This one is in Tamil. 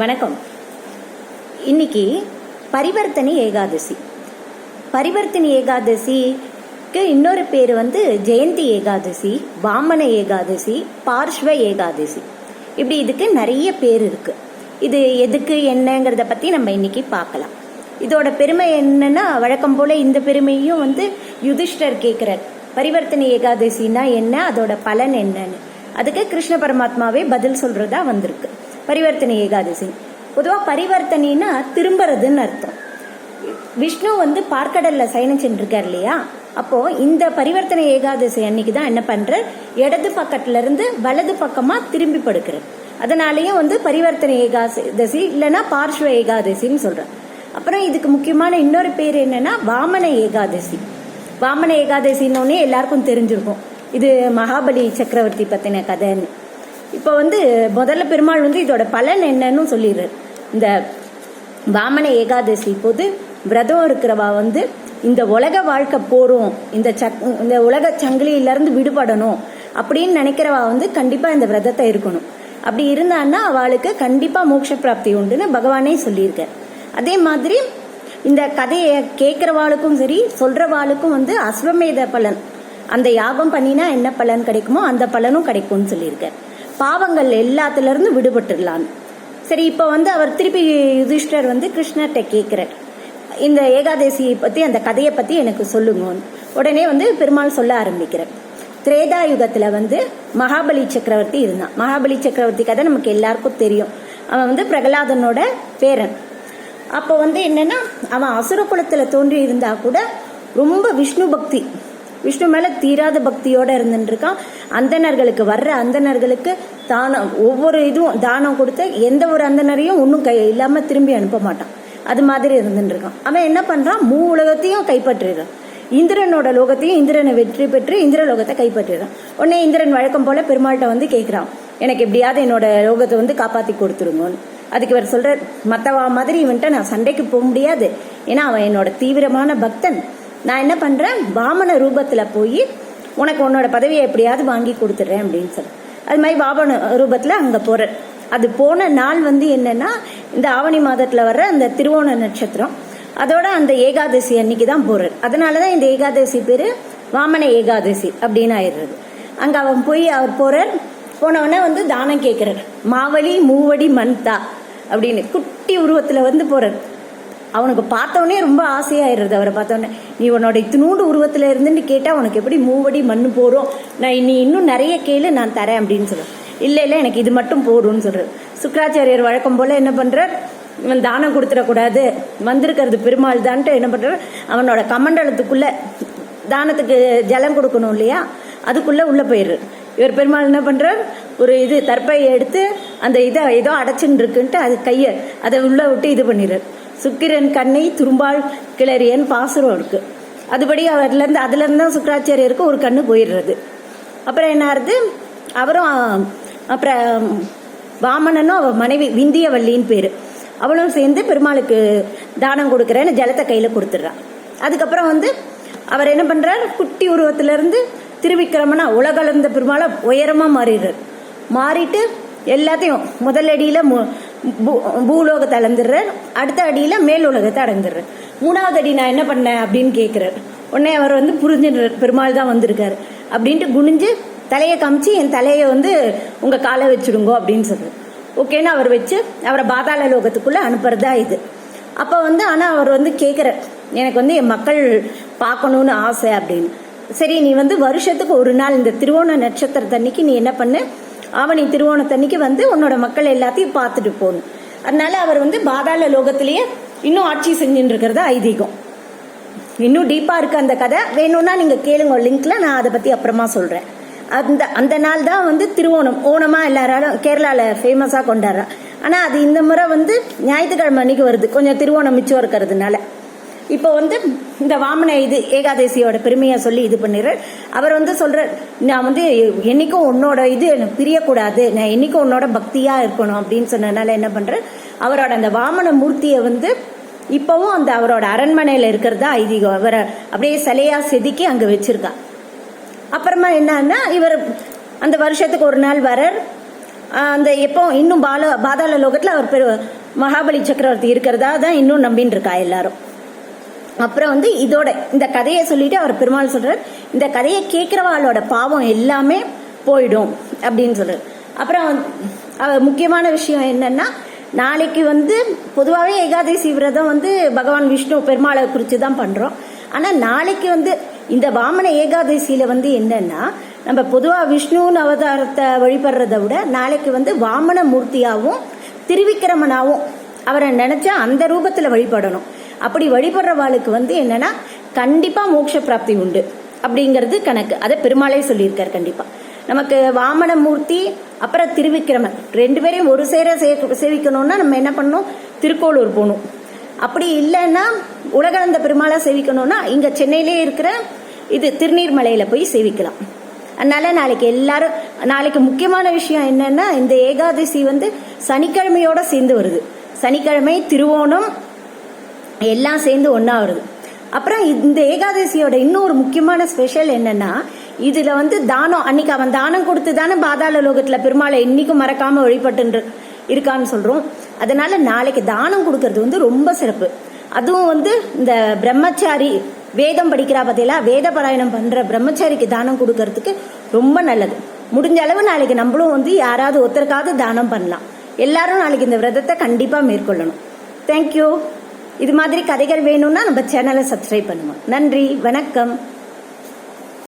வணக்கம். இன்னைக்கு பரிவர்த்தனை ஏகாதசி. பரிவர்த்தனை ஏகாதசிக்கு இன்னொரு பேர் வந்து ஜெயந்தி ஏகாதசி வாமன ஏகாதசி பார்ஷ்வ ஏகாதசி. இப்படி இதுக்கு நிறைய பேர் இருக்கு. இது எதுக்கு என்னங்கிறத பத்தி நம்ம இன்னைக்கு பார்க்கலாம். இதோட பெருமை என்னன்னா வழக்கம் போல இந்த பெருமையும் வந்து யுதிஷ்டர் கேட்கிறார் பரிவர்த்தனை ஏகாதசினா என்ன அதோட பலன் என்னன்னு. அதுக்கு கிருஷ்ண பரமாத்மாவே பதில் சொல்றதா வந்திருக்கு. பரிவர்த்தனை ஏகாதசி. பொதுவாக பரிவர்த்தனைனா திரும்புறதுன்னு அர்த்தம். விஷ்ணு வந்து பார்க்கடல்ல சயனம் சென்றிருக்கார் இல்லையா? அப்போ இந்த பரிவர்த்தனை ஏகாதசி அன்னைக்கு தான் என்ன பண்ற இடது பக்கத்துல இருந்து வலது பக்கமா திரும்பி படுக்கிறார். அதனாலயும் வந்து பரிவர்த்தனை ஏகாதசி இல்லைன்னா பார்ஷ்வ ஏகாதசின்னு சொல்கிறேன் அப்புறம் இதுக்கு முக்கியமான இன்னொரு பேர் என்னன்னா வாமன ஏகாதசி. வாமன ஏகாதசின்னொன்னே எல்லாருக்கும் தெரிஞ்சிருக்கும். இது மகாபலி சக்கரவர்த்தி பத்தின கதைன்னு. இப்போ வந்து முதல்ல பெருமாள் வந்து இதோட பலன் என்னன்னு சொல்லிடுறாரு இந்த வாமன ஏகாதசி போது விரதம் இருக்கிறவா வந்து இந்த உலக வாழ்க்கை போகிறோம் இந்த சக் இந்த உலக சங்கிலியிலேருந்து விடுபடணும் அப்படின்னு நினைக்கிறவா வந்து கண்டிப்பாக இந்த விரதத்தை இருக்கணும். அப்படி இருந்தான்னா அவளுக்கு கண்டிப்பாக மோட்ச பிராப்தி உண்டுன்னு பகவானே சொல்லியிருக்கார் அதே மாதிரி இந்த கதையை கேட்குறவாளுக்கும் சரி சொல்கிறவாளுக்கும் வந்து அஸ்வமேத பலன். அந்த யாகம் பண்ணினா என்ன பலன் கிடைக்குமோ அந்த பலனும் கிடைக்கும்னு சொல்லியிருக்கார் பாவங்கள் எல்லாத்துல விடுபட்டுடலான்னு சரி இப்போ வந்து அவர் திருப்பி யுதிஷ்டர் வந்து கிருஷ்ணர்கிட்ட கேட்குறார். இந்த ஏகாதசியை பற்றி அந்த கதையை பற்றி எனக்கு சொல்லுங்கன்னு உடனே வந்து பெருமாள் சொல்ல ஆரம்பிக்கிறார். திரேதா யுகத்தில் வந்து மகாபலி சக்கரவர்த்தி இருந்தான். மகாபலி சக்கரவர்த்தி கதை நமக்கு எல்லாருக்கும் தெரியும். அவன் வந்து பிரகலாதனோட பேரன். அப்போ வந்து என்னன்னா அவன் அசுர குலத்தில் தோன்றி இருந்தா கூட ரொம்ப விஷ்ணு பக்தி. விஷ்ணு மேல தீராத பக்தியோட இருந்துருக்கான் அந்தணர்களுக்கு வர்ற அந்தனர்களுக்கு தானம் ஒவ்வொரு இதுவும் தானம் கொடுத்து எந்த ஒரு அந்தனரையும் ஒன்றும் கை இல்லாம திரும்பி அனுப்ப மாட்டான். அது மாதிரி இருந்துருக்கான் அவன் என்ன பண்றான்? மூ உலகத்தையும் கைப்பற்றிடுறான் இந்திரனோட லோகத்தையும் இந்திரனை வெற்றி பெற்று இந்திர லோகத்தை கைப்பற்றிடுறான் உடனே இந்திரன் வழக்கம் போல பெருமாள்கிட்ட வந்து கேட்குறான் எனக்கு எப்படியாவது என்னோட லோகத்தை வந்து காப்பாற்றி கொடுத்துருங்கன்னு. அதுக்கு இவர் சொல்ற மற்றவா மாதிரி இவன்ட்ட நான் சண்டைக்கு போக முடியாது. ஏன்னா அவன் என்னோட தீவிரமான பக்தன். நான் என்ன பண்ணுறேன் வாமன ரூபத்தில் போய் உனக்கு உன்னோட பதவியை எப்படியாவது வாங்கி கொடுத்துட்றேன் அப்படின்னு சொல்லி. அது மாதிரி வாமன ரூபத்தில் அங்கே போகிறார் அது போன நாள் வந்து என்னென்னா இந்த ஆவணி மாதத்தில் வர்ற அந்த திருவோண நட்சத்திரம். அதோட அந்த ஏகாதசி அன்னைக்கு தான் போகிறார் அதனால தான் இந்த ஏகாதசி பேர் வாமன ஏகாதசி அப்படின்னு ஆயிடுறது. அங்கே அவன் போய் அவர் போகிறார் போனவொடனே வந்து தானம் கேட்குறார் மாவழி மூவடி மன்தா அப்படின்னு குட்டி உருவத்தில் வந்து போகிறார் அவனுக்கு பார்த்தவொடனே ரொம்ப ஆசையாயிருது அவரை பார்த்தோன்னே நீ உன்னோட இத்தினூண்டு உருவத்தில் இருந்துன்னு கேட்டால் உனக்கு எப்படி மூவடி மண்ணு போறோம்? நான் நீ இன்னும் நிறைய கேளு நான் தரேன் அப்படின்னு சொல்லுவேன் இல்லை இல்லை எனக்கு இது மட்டும் போடும்னு சொல்றாரு. சுக்கராச்சாரியர் வழக்கம் போல என்ன பண்றார்? இவன் தானம் கொடுத்துடக்கூடாது. வந்திருக்கிறது பெருமாள் தான்ட்டு என்ன பண்ணுறார் அவனோட கமண்டலத்துக்குள்ள தானத்துக்கு ஜலம் கொடுக்கணும் இல்லையா? அதுக்குள்ளே உள்ளே போயிடுறாரு. இவர் பெருமாள் என்ன பண்ணுறார் ஒரு இது தற்பையை எடுத்து அந்த இதை ஏதோ அடைச்சுன்னு இருக்குன்ட்டு அது கையை அதை உள்ளே விட்டு இது பண்ணிடுறார். சுக்கிரன் கண்ணை துரும்பால் கிளறியன் பாசுரம் இருக்கு. அதுபடி அவர்லேருந்து அதுலேருந்து தான் சுக்கராச்சாரியருக்கு ஒரு கண்ணு போயிடுறது. அப்புறம் என்ன ஆறுது? அவரும் அப்புறம் வாமனனும் அவள் மனைவி விந்தியவள்ளின்னு பேர். அவளும் சேர்ந்து பெருமாளுக்கு தானம் கொடுக்குறேன்னு ஜலத்தை கையில் கொடுத்துட்றான் அதுக்கப்புறம் வந்து அவர் என்ன பண்ணுறார் குட்டி உருவத்துல இருந்து திருவிக்கிரமனா உலகளந்த பெருமாளை உயரமாக மாறிடுறார். மாறிட்டு எல்லாத்தையும் முதல் அடியில் பூலோகத்தை அளந்துடுறார் அடுத்த அடியில் மேல் உலகத்தை அடைந்துடுறார் மூணாவது அடி நான் என்ன பண்ணேன் அப்படின்னு கேட்குறார் உடனே அவர் வந்து புரிஞ்சிடுறார் பெருமாள் தான் வந்திருக்காரு. அப்படின்ட்டு குனிஞ்சு தலையை காமிச்சு என் தலையை வந்து உங்கள் காலை வச்சுடுங்கோ அப்படின்னு சொல்றாரு. ஓகேன்னு அவர் வச்சு அவரை பாதாள லோகத்துக்குள்ளே அனுப்புறதா இது. அப்போ வந்து ஆனால் அவர் வந்து கேட்குறார் எனக்கு வந்து என் மக்கள் பார்க்கணும்னு ஆசை அப்படின்னு. சரி நீ வந்து வருஷத்துக்கு ஒரு நாள் இந்த திருவோண நட்சத்திரத்தன்னைக்கு நீ என்ன பண்ணு? ஆவணி திருவோணத்தன்னைக்கு வந்து உன்னோட மக்கள் எல்லாத்தையும் பார்த்துட்டு போகணும். அதனால அவர் வந்து பாதாள லோகத்திலேயே இன்னும் ஆட்சி செஞ்சுட்டு இருக்கிறது ஐதீகம். இன்னும் டீப்பாக இருக்க அந்த கதை. வேணும்னா நீங்கள் கேளுங்க லிங்க்ல நான் அதை பற்றி அப்புறமா சொல்கிறேன் அந்த அந்த நாள் தான் வந்து திருவோணம். ஓணமாக எல்லாராலும் கேரளாவில் ஃபேமஸாக கொண்டாடுறா ஆனால் அது இந்த முறை வந்து ஞாயிற்றுக்கிழமை அன்னைக்கு வருது. கொஞ்சம் திருவோணம் மிச்சம் இருக்கிறதுனால. இப்போ வந்து இந்த வாமன இது ஏகாதசியோட பெருமையை சொல்லி இது பண்ணிடுறார். அவர் வந்து சொல்கிறார் நான் வந்து என்னைக்கும் உன்னோட இது எனக்கு பிரியக்கூடாது. நான் என்னைக்கும் உன்னோட பக்தியாக இருக்கணும். அப்படின்னு சொன்னதுனால என்ன பண்ணுறேன் அவரோட அந்த வாமன மூர்த்தியை வந்து இப்போவும் அந்த அவரோட அரண்மனையில் இருக்கிறதா ஐதீகம். அவரை அப்படியே சிலையாக செதுக்கி அங்கே வச்சுருக்கா. அப்புறமா என்னன்னா இவர் அந்த வருஷத்துக்கு ஒரு நாள் வரார் அந்த எப்போ இன்னும் பால பாதாள லோகத்தில் அவர் பெரு மகாபலி சக்கரவர்த்தி இருக்கிறதா தான் இன்னும் நம்பின்னு இருக்கா எல்லாரும். அப்புறம் வந்து இதோட இந்த கதையை சொல்லிட்டு அவர் பெருமாள் சொல்றார் இந்த கதையை கேட்குறவாளோட பாவம் எல்லாமே போயிடும் அப்படின்னு சொல்றாரு. அப்புறம் அவர் முக்கியமான விஷயம் என்னன்னா நாளைக்கு வந்து பொதுவாகவே ஏகாதசி விரதம் வந்து பகவான் விஷ்ணு பெருமாளை குறித்து தான் பண்றோம். ஆனால் நாளைக்கு வந்து இந்த வாமன ஏகாதசியில வந்து என்னன்னா நம்ம பொதுவாக விஷ்ணுன்னு அவதாரத்தை வழிபடுறதை விட நாளைக்கு வந்து வாமன மூர்த்தியாகவும் திருவிக்கிரமனாகவும் அவரை நினைச்சா அந்த ரூபத்தில் வழிபடணும். அப்படி வழிபடுறவாளுக்கு வந்து என்னன்னா கண்டிப்பா மோட்ச பிராப்தி உண்டு. அப்படிங்கிறது கணக்கு. அதை பெருமாளே சொல்லியிருக்கார் கண்டிப்பா. நமக்கு வாமன மூர்த்தி அப்புறம் திருவிக்கிரமன். ரெண்டு பேரையும் ஒரு சேர சே- சேவிக்கணும்னா நம்ம என்ன பண்ணணும்? திருக்கோளூர் போகணும். அப்படி இல்லைன்னா உலகளந்த பெருமாளை சேவிக்கணும்னா இங்க சென்னையிலே இருக்கிற இது திருநீர்மலையில போய் சேவிக்கலாம். அதனால நாளைக்கு எல்லாரும் நாளைக்கு முக்கியமான விஷயம் என்னன்னா இந்த ஏகாதசி வந்து சனிக்கிழமையோட சேர்ந்து வருது. சனிக்கிழமை திருவோணம் எல்லாம் சேர்ந்து ஒன்றா வருது அப்புறம் இந்த ஏகாதசியோட இன்னொரு முக்கியமான ஸ்பெஷல் என்னன்னா இதுல வந்து தானம் அன்னைக்கு அவன் தானம் கொடுத்து தானே பாதாள லோகத்துல பெருமாளை இன்னைக்கும் மறக்காம வழிபட்டு இருக்கான்னு சொல்றோம். அதனால நாளைக்கு தானம் கொடுக்கறது வந்து ரொம்ப சிறப்பு. அதுவும் வந்து இந்த பிரம்மச்சாரி வேதம் படிக்கிறா பத்தியெல்லாம் வேத பாராயணம் பண்ற பிரம்மச்சாரிக்கு தானம் கொடுக்கறதுக்கு ரொம்ப நல்லது. முடிஞ்ச அளவு நாளைக்கு நம்மளும் வந்து யாராவது ஒருத்தருக்காவது தானம் பண்ணலாம். எல்லாரும் நாளைக்கு இந்த விரதத்தை கண்டிப்பா மேற்கொள்ளணும். தேங்க்யூ இது மாதிரி கதைகள் வேணும்னா நம்ம சேனலை சப்ஸ்கிரைப் பண்ணுவோம். நன்றி வணக்கம்.